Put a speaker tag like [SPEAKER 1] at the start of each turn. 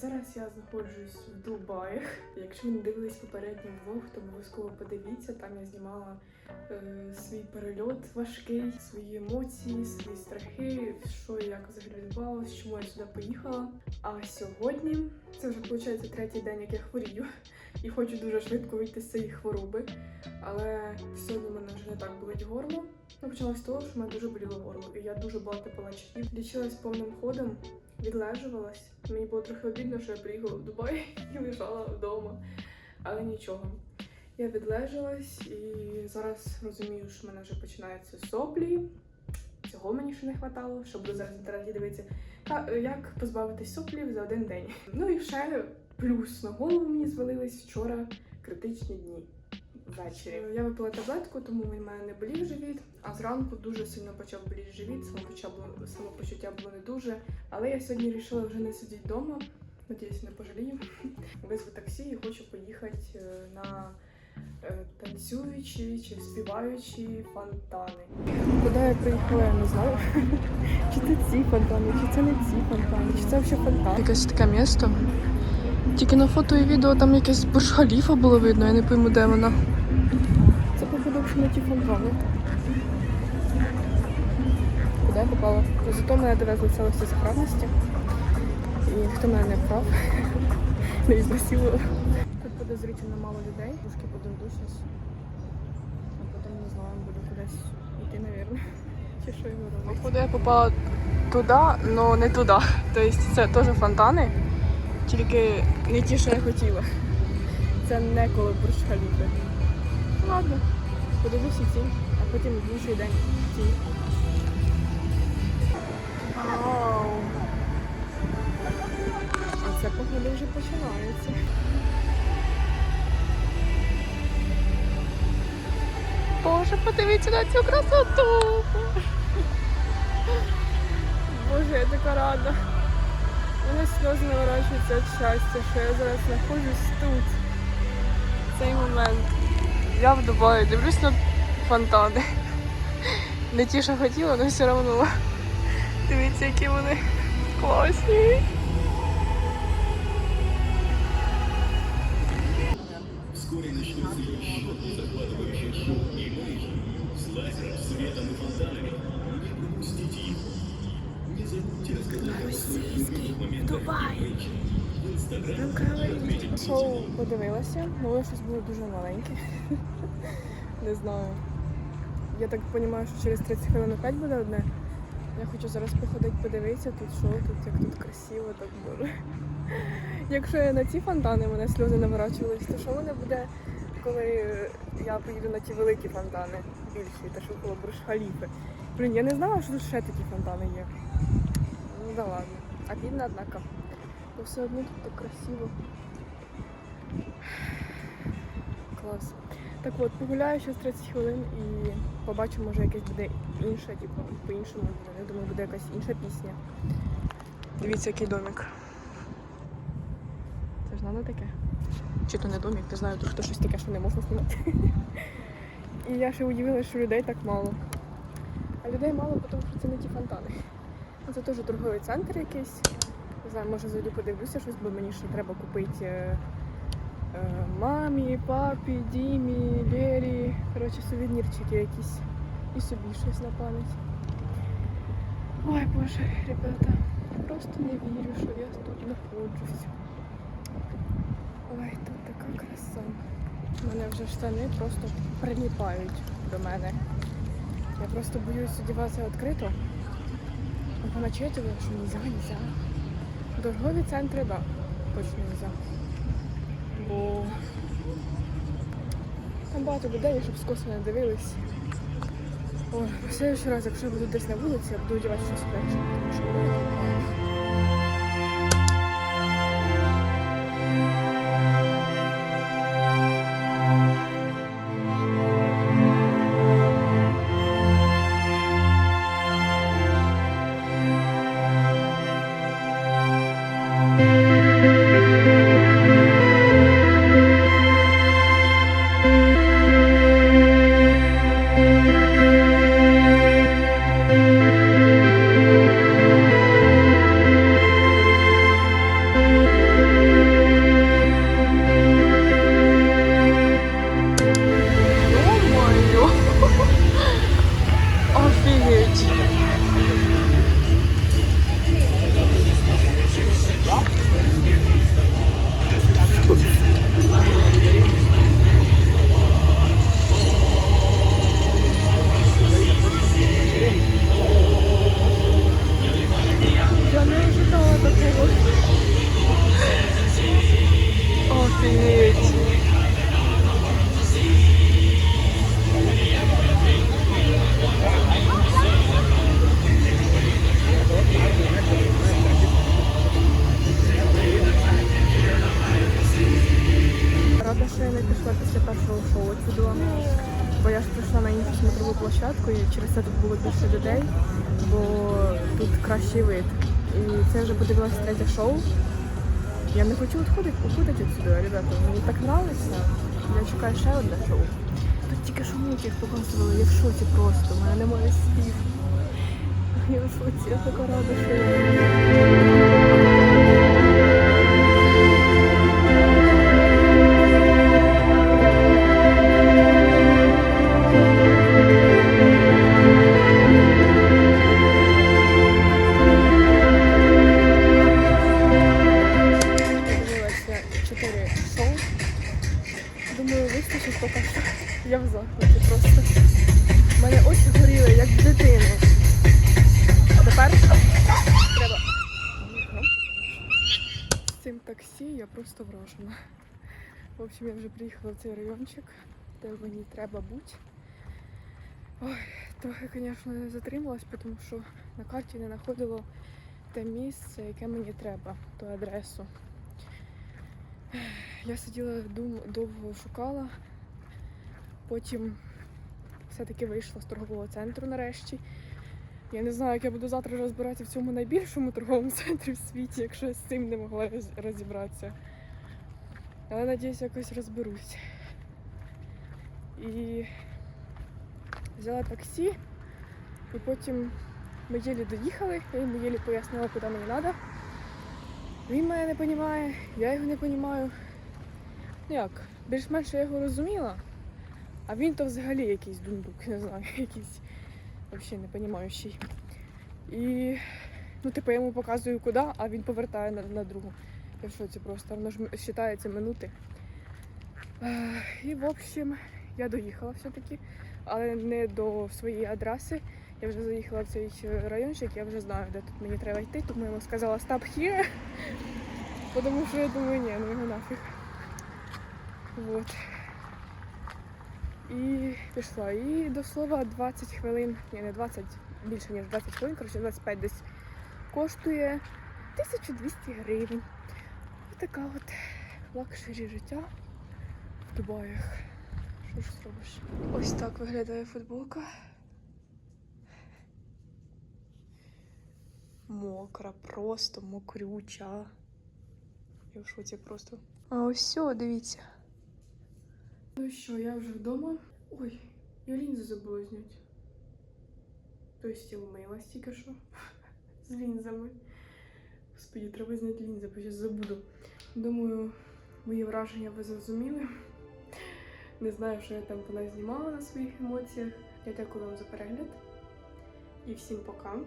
[SPEAKER 1] Зараз я знаходжусь в Дубаях. Якщо ви не дивились попередній влог, то обов'язково подивіться. Там я знімала е, свій перельот важкий, свої емоції, свої страхи, що і як взагалі відбувалося, чому я сюди поїхала. А сьогодні це вже виходить третій день, як я хворію, і хочу дуже швидко вийти з цієї хвороби. Але сьогодні в мене вже не так болить горло. Ну, почалось з того, що в мене дуже боліло горло, і я дуже багато пила чаїв. Лічилась повним ходом, відлежувалась. Мені було трохи обідно, що я приїхала в Дубай і лежала вдома. Але нічого. Я відлежалась і зараз розумію, що в мене вже починаються соплі. Цього мені ще не вистачало, щоб зараз в інтернеті дивитися, е, як позбавитись соплів за один день. Ну і ще плюс на голову мені звалились вчора критичні дні ввечері. Я випила таблетку, тому в мене не болів живіт. А зранку дуже сильно почав боліти живіт. Самопочуття було, не дуже. Але я сьогодні вирішила вже не сидіти вдома. Надіюсь, не пожалію. Визву таксі і хочу поїхати е, на е, танцюючі чи співаючі фонтани. Куди я приїхала, я не знаю. Чи це ці фонтани, чи це не ці фонтани, чи це взагалі фонтан. Якесь таке місто. Тільки на фото і відео там якесь бурж-халіфа було видно, я не пойму, де вона. На ті фонтани. Куди я попала? Зато мене довезли в селості сохранності. І ніхто мене не вкрав, не ізнасилував. Тут подозрительно мало людей. Трошки подожду зараз. А потім не знаю, буду кудись йти, мабуть. Чи що його робити. Походу я попала туди, але не туди. Тобто це теж фонтани, тільки не ті, що я хотіла. Це не коло бурж халіфи. Ну ладно, подивлюся ці, а потім в інший день! А це походу вже починається. Боже, подивіться на цю красоту. Боже, я така рада. У мене сльози наворачуються від щастя, що я зараз знаходжусь тут. В цей момент. Я в Дубаї, дивлюсь на фонтани. Не ті, що хотіла, але все одно. Дивіться, які вони класні.
[SPEAKER 2] Вскоре. Не забудьте рассказать о своих моментах
[SPEAKER 1] Шоу подивилася, але щось було дуже маленьке. Не знаю. Я так розумію, що через 30 хвилин опять буде одне. Я хочу зараз походити, подивитися тут шоу, тут як тут красиво, так боже. Якщо я на ці фонтани мене сльози наворачувались, то що мене буде, коли я поїду на ті великі фонтани, більші, та що коло бурж халіфи. Блін, я не знала, що тут ще такі фонтани є. Ну да ладно. Обідно, однако. Но все одно тут так красиво. Клас. Так от, погуляю ще з 30 хвилин і побачу, може якесь буде інше, типу, по-іншому буде. Я думаю, буде якась інша пісня. Дивіться, який домик. Це ж надо таке. Чи то не домик, не знаю, тут хто щось таке, що не можна знімати. І я ще удивилася, що людей так мало. А людей мало, тому що це не ті фонтани. Це теж торговий центр якийсь. Знаю, може зайду подивлюся щось, бо мені ще треба купити е, е, мамі, папі, Дімі, Лері. Коротше, сувенірчики якісь. І собі щось на пам'ять. Ой, боже, ребята, просто не вірю, що я тут знаходжусь. Ой, тут така краса. У мене вже штани просто приліпають до мене. Я просто боюсь одягатися відкрито. А начитываю, що нельзя, нельзя. Торгові центри, да, точно. Бо там багато людей, щоб скосно не дивились. Ой, в раз, якщо я буду десь на вулиці, я буду одягати щось легше, Бо я ж прийшла на іншу смотрову площадку і через це тут було більше людей, бо тут кращий вид. І це вже подивилася третє шоу. Я не хочу відходити, уходити відсюди, ребята. Мені так подобається. Я чекаю ще одне шоу. Тут тільки мультик показували, я в шоці просто, у мене немає слів. Я в шоці, я така рада, що я. Таксі я просто вражена. В общем, я вже приїхала в цей райончик, де мені треба бути. Ой, трохи, звісно, не затрималась, тому що на карті не знаходило те місце, яке мені треба, ту адресу. Я сиділа довго шукала, потім все-таки вийшла з торгового центру нарешті. Я не знаю, як я буду завтра розбиратися в цьому найбільшому торговому центрі в світі, якщо я з цим не могла розібратися. Але надіюсь, якось розберусь. І взяла таксі, і потім ми єлі доїхали, я йому єлі пояснила, куди мені треба. Він мене не розуміє, я його не розумію. Ну як, більш-менш я його розуміла, а він то взагалі якийсь дундук, не знаю, якийсь взагалі не розуміючий. І ну, типу, я йому показую куди, а він повертає на, на другу. Я в шоці просто, воно ж вважається минути. І в общем, я доїхала все-таки, але не до своєї адреси. Я вже заїхала в цей райончик, я вже знаю, де тут мені треба йти, тому я йому сказала stop here. Тому що я думаю, ні, ну його нафіг. Вот. І пішла. І до слова 20 хвилин, ні, не 20, більше ніж 20 хвилин, коротше 25 десь коштує 1200 гривень. Ось така от лакшері життя в Дубаях. Що ж зробиш? Ось так виглядає футболка. Мокра, просто мокрюча. Я в шоці просто. А ось все, дивіться. Ну що, я вже вдома. Ой, я лінзи забула зняти. Тобто я вмилась тільки що. З лінзами. Господи, треба зняти лінзи, бо я забуду. Думаю, мої враження ви зрозуміли. Не знаю, що я там вона знімала на своїх емоціях. Я дякую вам за перегляд. І всім пока.